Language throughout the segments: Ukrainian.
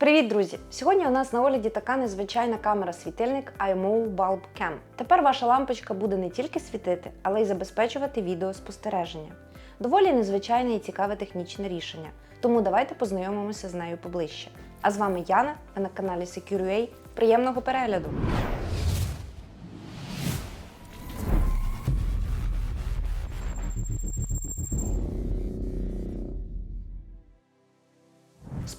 Привіт, друзі! Сьогодні у нас на огляді така незвичайна камера-світильник IMO Bulb Cam. Тепер ваша лампочка буде не тільки світити, але й забезпечувати відеоспостереження. Доволі незвичайне і цікаве технічне рішення, тому давайте познайомимося з нею поближче. А з вами Яна, ви на каналі SecureUA. Приємного перегляду!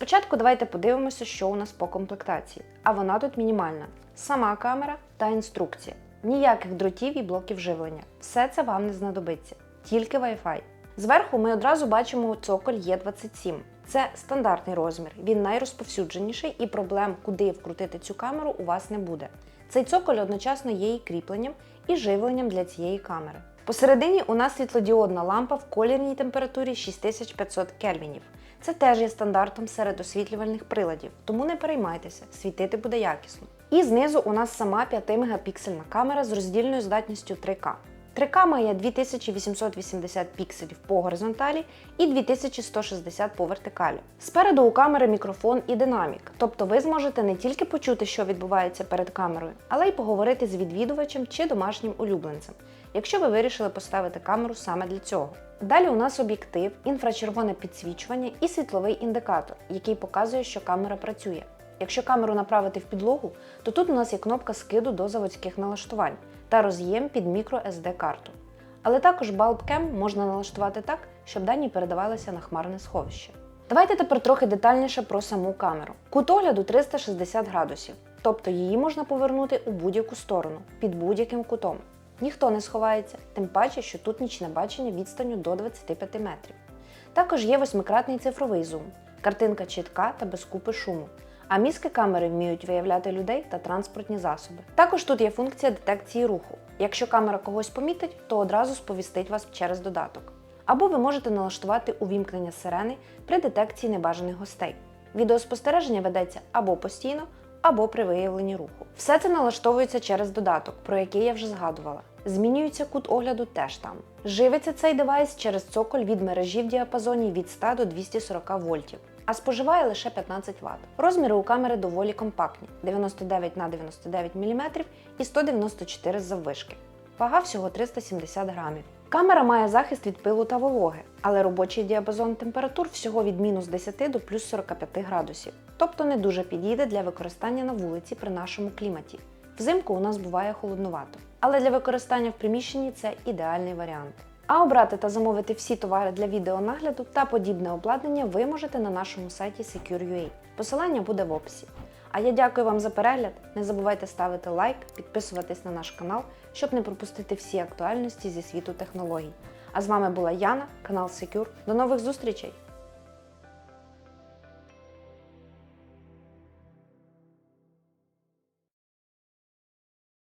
Спочатку давайте подивимося, що у нас по комплектації. А вона тут мінімальна: сама камера та інструкція. Ніяких дротів і блоків живлення. Все це вам не знадобиться, тільки Wi-Fi. Зверху ми одразу бачимо цоколь Е27. Це стандартний розмір, він найрозповсюдженіший і проблем, куди вкрутити цю камеру, у вас не буде. Цей цоколь одночасно є і кріпленням, і живленням для цієї камери. Посередині у нас світлодіодна лампа в колірній температурі 6500 кельвінів. Це теж є стандартом серед освітлювальних приладів, тому не переймайтеся, світити буде якісно. І знизу у нас сама 5-мегапіксельна камера з роздільною здатністю 3К. 3К має 2880 пікселів по горизонталі і 2160 по вертикалі. Спереду у камери мікрофон і динамік, тобто ви зможете не тільки почути, що відбувається перед камерою, але й поговорити з відвідувачем чи домашнім улюбленцем, якщо ви вирішили поставити камеру саме для цього. Далі у нас об'єктив, інфрачервоне підсвічування і світловий індикатор, який показує, що камера працює. Якщо камеру направити в підлогу, то тут у нас є кнопка скиду до заводських налаштувань та роз'єм під мікро SD карту. Але також Bulb Cam можна налаштувати так, щоб дані передавалися на хмарне сховище. Давайте тепер трохи детальніше про саму камеру. Кут огляду 360 градусів, тобто її можна повернути у будь-яку сторону, під будь-яким кутом. Ніхто не сховається, тим паче, що тут нічне бачення відстанню до 25 метрів. Також є восьмикратний цифровий зум, картинка чітка та без купи шуму. А мізки камери вміють виявляти людей та транспортні засоби. Також тут є функція детекції руху. Якщо камера когось помітить, то одразу сповістить вас через додаток. Або ви можете налаштувати увімкнення сирени при детекції небажаних гостей. Відеоспостереження ведеться або постійно, або при виявленні руху. Все це налаштовується через додаток, про який я вже згадувала. Змінюється кут огляду теж там. Живиться цей девайс через цоколь від мережі в діапазоні від 100 до 240 вольтів, а споживає лише 15 Вт. Розміри у камери доволі компактні 99 на 99 мм і 194 заввишки. Вага всього 370 грамів. Камера має захист від пилу та вологи, але робочий діапазон температур всього від мінус 10 до плюс 45 градусів, тобто не дуже підійде для використання на вулиці при нашому кліматі. Взимку у нас буває холоднувато, але для використання в приміщенні це ідеальний варіант. А обрати та замовити всі товари для відеонагляду та подібне обладнання ви можете на нашому сайті Secure.ua. Посилання буде в описі. А я дякую вам за перегляд. Не забувайте ставити лайк, підписуватись на наш канал, щоб не пропустити всі актуальності зі світу технологій. А з вами була Яна, канал Secure. До нових зустрічей!